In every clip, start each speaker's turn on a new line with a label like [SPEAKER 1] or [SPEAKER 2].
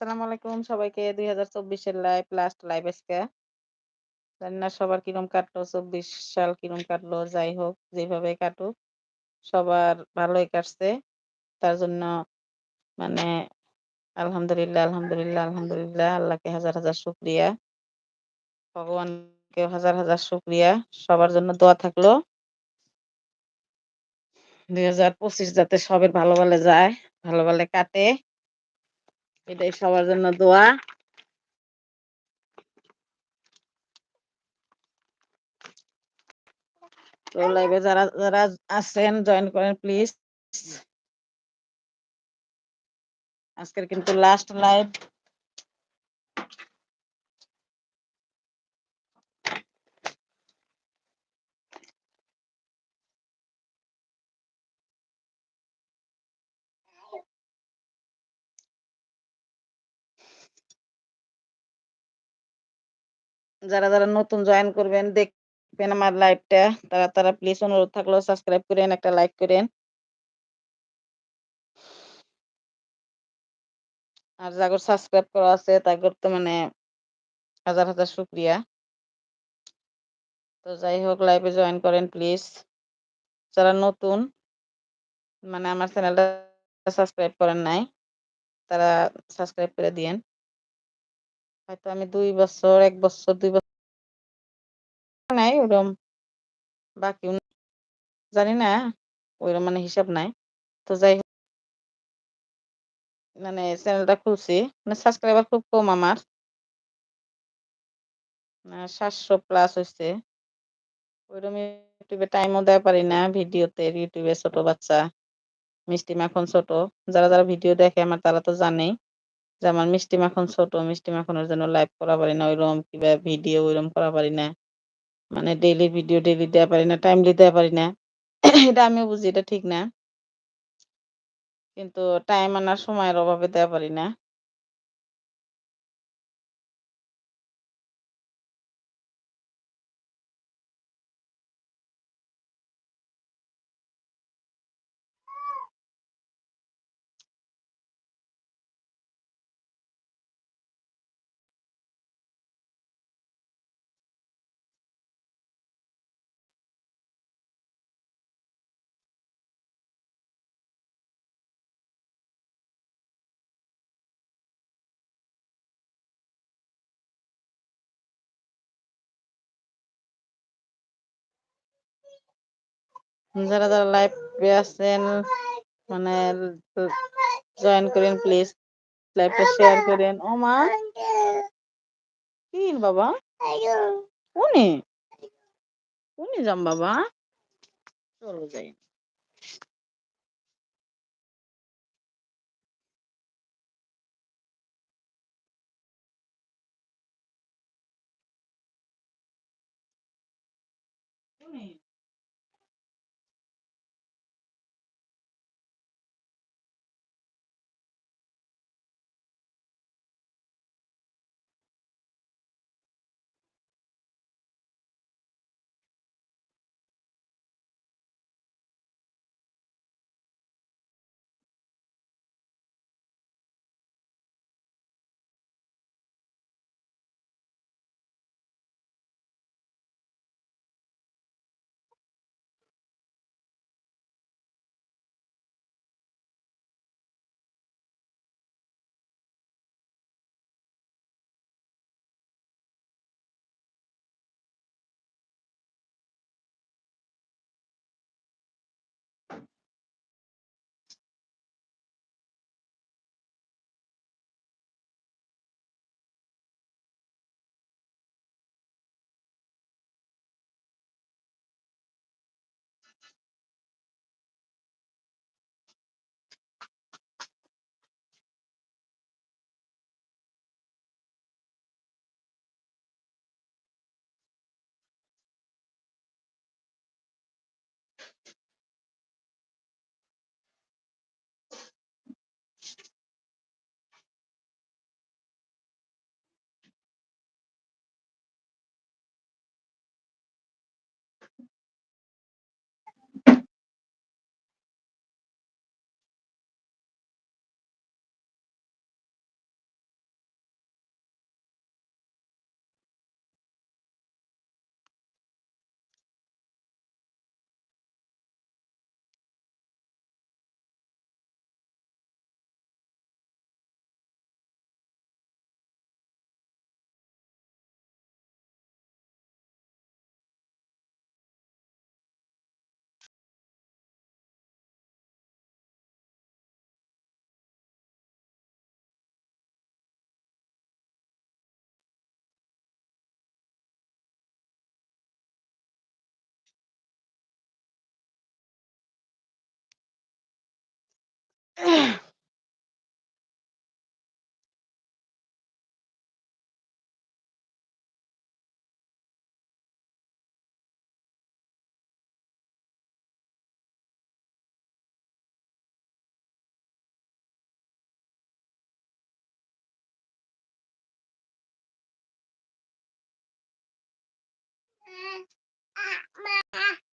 [SPEAKER 1] আসসালামু আলাইকুম সবাইকে ২০২৪ এর লাইভ লাস্ট লাইভ আজকে। জানি না সবার কিরম কাটলো ২৪ সাল কিরম কাটলো যাই হোক যেভাবে কাটুক সবার ভালোই কাটছে। তার জন্য মানে আলহামদুলিল্লাহ, আলহামদুলিল্লাহ, আলহামদুলিল্লাহ আল্লাহকে হাজার, হাজার শুকরিয়া। ভগবানকে হাজার, হাজার শুক্রিয়া সবার জন্য দোয়া থাকল। ২০২৫ যাতে সবের ভালো ভালে যায়, ভালো ভালে কাটে। এটাই সবার জন্য দোয়া। তো লাইভে যারা, যারা আছেন জয়েন করেন প্লিজ। আজকের কিন্তু লাস্ট লাইভ। যারা, যারা নতুন জয়েন করবেন দেখবেন আমার লাইভটা তারা, তারা প্লিজ অনুরোধ থাকল সাবস্ক্রাইব করেন, একটা লাইক করেন। আর যাগর সাবস্ক্রাইব করা আছে তাগর তো মানে হাজার, হাজার শুকরিয়া। তো যাই হোক লাইভে জয়েন করেন প্লিজ। যারা নতুন মানে আমার চ্যানেলটা সাবস্ক্রাইব করেন নাই তারা সাবস্ক্রাইব করে দিয়েন। হয়তো আমি ২ বছর, ১ বছর, ২ বছর নাই ওরকম বাকি জানি না ওইরকম মানে হিসাব নাই। তো যাই হোক মানে চ্যানেলটা খুলছি। মানে সাবস্ক্রাইবার খুব কম আমার। ৭০০ প্লাস হইছে। ওইরকম ইউটিউবে টাইমও দেওয়া পারি না ভিডিওতে। ইউটিউবে ছোট বাচ্চা, মিষ্টি মাখন ছোট। যারা, যারা ভিডিও দেখে আমার তারা তো জানেই যে আমার মিষ্টি মাখন ছোট। মিষ্টি মাখনের জন্য লাইভ করা পারি না ওইরকম কিবা ভিডিও ওইরকম করা পারি না। মানে ডেইলি ভিডিও ডেইলি দেওয়া পারি না, টাইমলি দেওয়া পারি না। এটা আমিও বুঝি এটা ঠিক না। কিন্তু টাইম আনার সময়ের অভাবে দেওয়া পারি না। যারা, যারা লাইভ আছেন মানে জয়েন করেন প্লিজ। লাইভটা শেয়ার করেন। মা কি বাবা? কোনে? কোনে যাম বাবা? চলো যাই। Ah, ah, ah.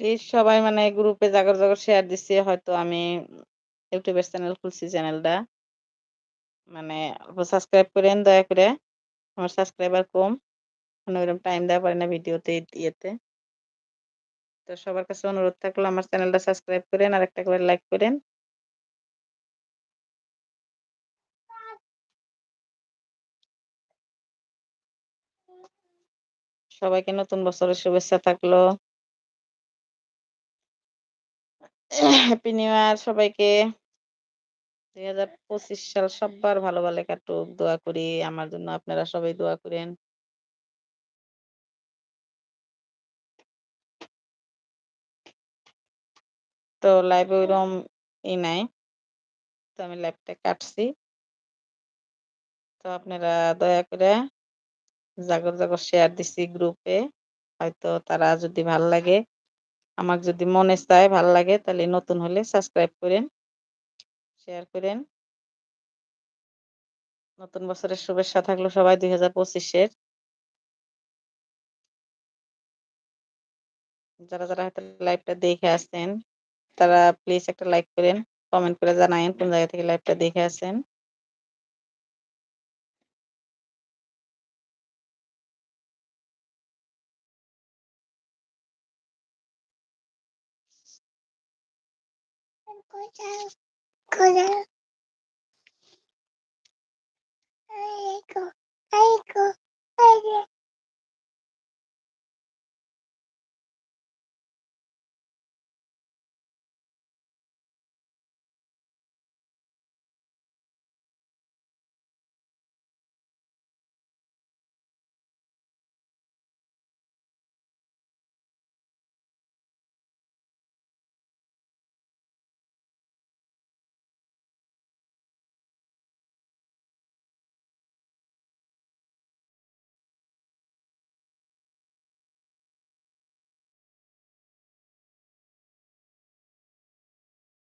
[SPEAKER 1] প্লিজ সবাই মানে গ্রুপে জাগর জাগর শেয়ার দিচ্ছি হয়তো আমি ইউটিউবের চ্যানেল খুলছি চ্যানেলটা মানে সাবস্ক্রাইব করেন, দয়া করে। আমার সাবস্ক্রাইবার কম। মানে ওইরকম টাইম দেওয়া পারি না ভিডিওতে, ইয়েতে। তো সবার কাছে অনুরোধ থাকল, আমার চ্যানেলটা সাবস্ক্রাইব করেন আর একটা করে লাইক করেন। সবাইকে নতুন বছরের শুভেচ্ছা থাকল। হ্যাপি নিউ ইয়ার সবাইকে। দুই হাজার পঁচিশ সাল সবার ভালো ভালো কাটুক, দোয়া করি। আমার জন্য আপনারা সবাই দোয়া করেন। তো লাইভে ওইরকম ই নাই। তো আমি লাইভটা কাটছি। তো আপনারা দয়া করে জাগর জাগর শেয়ার দিছি গ্রুপে হয়তো তারা যদি ভালো লাগে। আমার যদি মনে চায়, ভালো লাগে, তাহলে নতুন হলে সাবস্ক্রাইব করেন, শেয়ার করেন। নতুন বছরের শুভেচ্ছা থাকল সবাই দুই হাজার পঁচিশের। যারা যারা হয়তো লাইভটা দেখে আসছেন, তারা প্লিজ একটা লাইক করেন কমেন্ট করে জানায়েন কোন জায়গা থেকে লাইভটা দেখে আসেন これ、これ。